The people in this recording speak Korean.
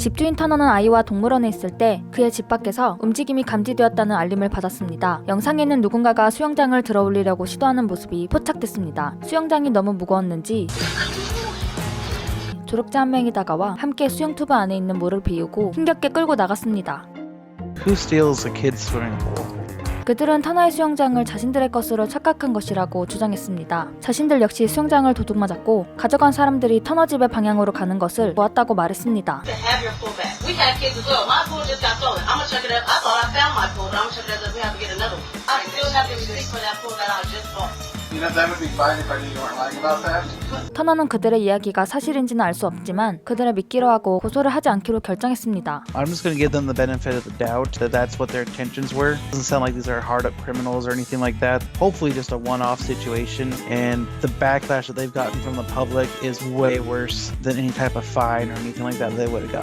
집주인 터너는 아이와 동물원에 있을 때 그의 집 밖에서 움직임이 감지되었다는 알림을 받았습니다. 영상에는 누군가가 수영장을 들어올리려고 시도하는 모습이 포착됐습니다. 수영장이 너무 무거웠는지 조력자 한 명이 다가와 함께 수영 튜브 안에 있는 물을 비우고 힘겹게 끌고 나갔습니다. Who steals a kid's swimming pool? 그들은 터너의 수영장을 자신들의 것으로 착각한 것이라고 주장했습니다. 자신들 역시 수영장을 도둑맞았고 가져간 사람들이 터너 집의 방향으로 가는 것을 보았다고 말했습니다. You know, that would be fine if I knew you weren't lying about that. 터너는 그들의 이야기가 사실인지는 알 수 없지만 그들을 믿기로 하고 고소를 하지 않기로 결정했습니다. I'm just gonna give them the benefit of the doubt that that's what their intentions were. Doesn't sound like these are hard up criminals or anything like that. Hopefully, just a one off situation, and the backlash that they've gotten from the public is way worse than any type of fine or anything like that they would have got.